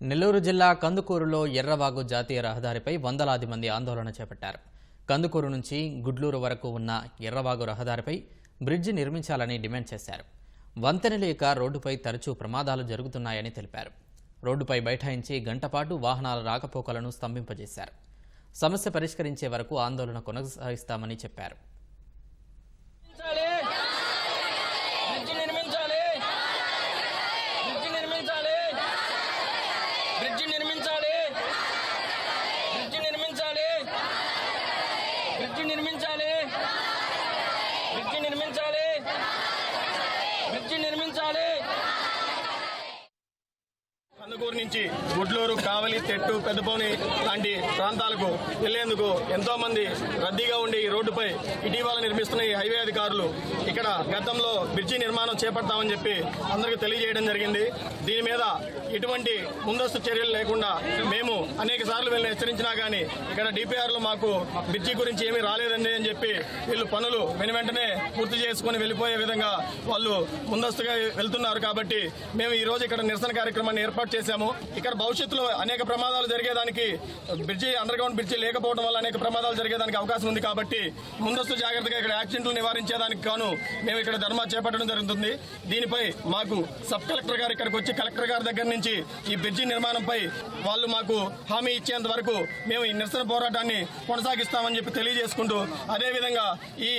నెల్లూరు జిల్లా కందుకూరులో ఎర్రవాగు జాతీయ రహదారిపై వందలాది మంది ఆందోళన చేపట్టారు. కందుకూరు నుంచి గుడ్లూరు వరకు ఉన్న ఎర్రవాగు రహదారిపై బ్రిడ్జి నిర్మించాలని డిమాండ్ చేశారు. వంతెన లేక రోడ్డుపై తరచూ ప్రమాదాలు జరుగుతున్నాయని తెలిపారు. రోడ్డుపై బైఠాయించి గంటపాటు వాహనాల రాకపోకలను స్తంభింపజేశారు. సమస్య పరిష్కరించే వరకు ఆందోళన కొనసాగిస్తామని చెప్పారు బ్రిడ్జి నిర్మించాలి బ్రిడ్జి నిర్మించాలి బ్రిడ్జి నిర్మించాలి బ్రిడ్జి నిర్మించాలి బ్రిడ్జి నిర్మించాలి బ్రిడ్జి నిర్మించాలి పాలకూరు నుంచి గుడ్లూరు కావలి తెట్టు పెద్దపోని లాంటి ప్రాంతాలకు వెళ్ళేందుకు ఎంతో మంది రద్దీగా ఉండి ఈ రోడ్డుపై ఇటీవల నిర్మిస్తున్న ఈ హైవే అధికారులు ఇక్కడ గతంలో బ్రిడ్జి నిర్మాణం చేపడతామని చెప్పి అందరికీ తెలియజేయడం జరిగింది. దీని మీద ఎటువంటి ముందస్తు చర్యలు లేకుండా మేము అనేక సార్లు వీళ్ళని హెచ్చరించినా గానీ ఇక్కడ డిపిఆర్లు మాకు బ్రిడ్జి గురించి ఏమీ రాలేదండి అని చెప్పి వీళ్ళు పనులు వెను వెంటనే పూర్తి చేసుకుని వెళ్ళిపోయే విధంగా వాళ్ళు ముందస్తుగా వెళ్తున్నారు కాబట్టి మేము ఈ రోజు ఇక్కడ నిరసన కార్యక్రమాన్ని ఏర్పాటు చేసి చేశాము ఇక్కడ భవిష్యత్తులో అనేక ప్రమాదాలు జరిగేదానికి బ్రిడ్జి అండర్ గ్రౌండ్ బ్రిడ్జి లేకపోవడం వల్ల అనేక ప్రమాదాలు జరిగేదానికి అవకాశం ఉంది కాబట్టి ముందస్తు జాగ్రత్తగా ఇక్కడ యాక్సిడెంట్లు నివారించేదానికి గాను మేము ఇక్కడ ధర్మా చేపట్టడం జరుగుతుంది. దీనిపై మాకు సబ్ కలెక్టర్ గారు ఇక్కడికి వచ్చి కలెక్టర్ గారి దగ్గర నుంచి ఈ బ్రిడ్జి నిర్మాణంపై వాళ్ళు మాకు హామీ ఇచ్చేంత వరకు మేము ఈ నిరసన పోరాటాన్ని కొనసాగిస్తామని చెప్పి తెలియజేసుకుంటూ అదేవిధంగా ఈ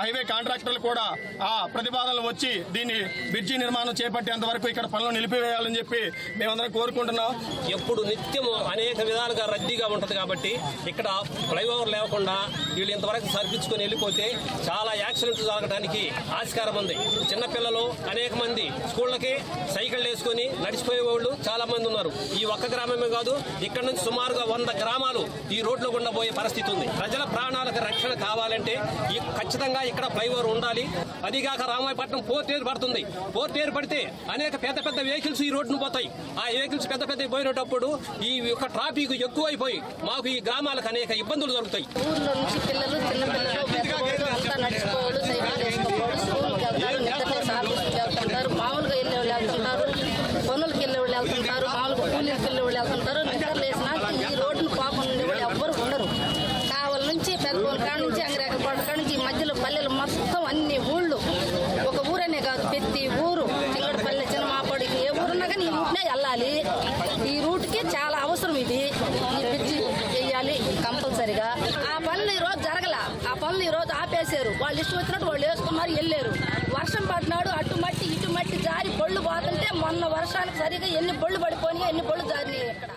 హైవే కాంట్రాక్టర్లు కూడా ఆ ప్రతిపాదనలు వచ్చి దీన్ని బ్రిడ్జి నిర్మాణం చేపట్టేంత వరకు ఇక్కడ పనులు నిలిపివేయాలని చెప్పి మేము మేమందరం కోరుకుంటున్నాం. ఎప్పుడు నిత్యం అనేక విధాలుగా రద్దీగా ఉంటది కాబట్టి ఇక్కడ ఫ్లైఓవర్ లేకుండా వీళ్ళు ఇంతవరకు సరిపించుకొని వెళ్ళిపోతే చాలా యాక్సిడెంట్లు జరగడానికి ఆస్కారం ఉంది. చిన్నపిల్లలు అనేక మంది స్కూళ్ళకి సైకిళ్ళు వేసుకొని నడిచిపోయే వాళ్ళు చాలా మంది ఉన్నారు. ఈ ఒక్క గ్రామమే కాదు ఇక్కడ నుంచి సుమారుగా వంద గ్రామాలు ఈ రోడ్లో గుండా పోయే పరిస్థితి ఉంది. ప్రజల ప్రాణాలకు రక్షణ కావాలంటే ఖచ్చితంగా ఇక్కడ ఫ్లైఓవర్ ఉండాలి. అదిగాక రామాయపట్నం పోర్ట్ ఏర్పడుతుంది. పోర్ట్ ఏర్పడితే అనేక పెద్ద పెద్ద వెహికల్స్ ఈ రోడ్డును పోతాయి. ఆ వెహికల్స్ పెద్ద పెద్ద పోయినప్పుడు ఈ యొక్క ట్రాఫిక్ ఎక్కువైపోయి మాకు ఈ గ్రామాలకు అనేక ఇబ్బందులు జరుగుతాయి ఊర్లో నుంచి పిల్లలు అంతా వెళ్తారు వెళ్తుంటారు మామూలుగా వెళ్ళే వాళ్ళు వెళ్తుంటారు పనులకు వెళ్ళే వాళ్ళు వెళ్తుంటారు మామూలుగా కూలీలకు వెళ్ళే వాళ్ళు వెళ్తుంటారు నిద్రలేసినా ఈ రోడ్డును పాపం ఉండే వాళ్ళు ఎవ్వరు ఉండరు. కావల నుంచి పెద్దపూర్ కాడ నుంచి కాడ నుంచి ఈ మధ్యలో పల్లెలు మొత్తం అన్ని ఊళ్ళు. ఒక ఊరనే కాదు ప్రతి ఊరు కంపల్సరిగా ఆ పనులు ఈ రోజు జరగల. ఆ పనులు ఈ రోజు ఆపేశారు. వాళ్ళు ఇష్టం వచ్చినట్టు వాళ్ళు వేసుకున్నారు వెళ్ళారు. వర్షం పడినాడు అటు మట్టి ఇటు మట్టి జారి బొళ్ళు పోతుంటే మొన్న వర్షానికి సరిగా ఎన్ని బొళ్ళు పడిపోయినాయి ఎన్ని బొళ్ళు జారినాయి. ఇక్కడ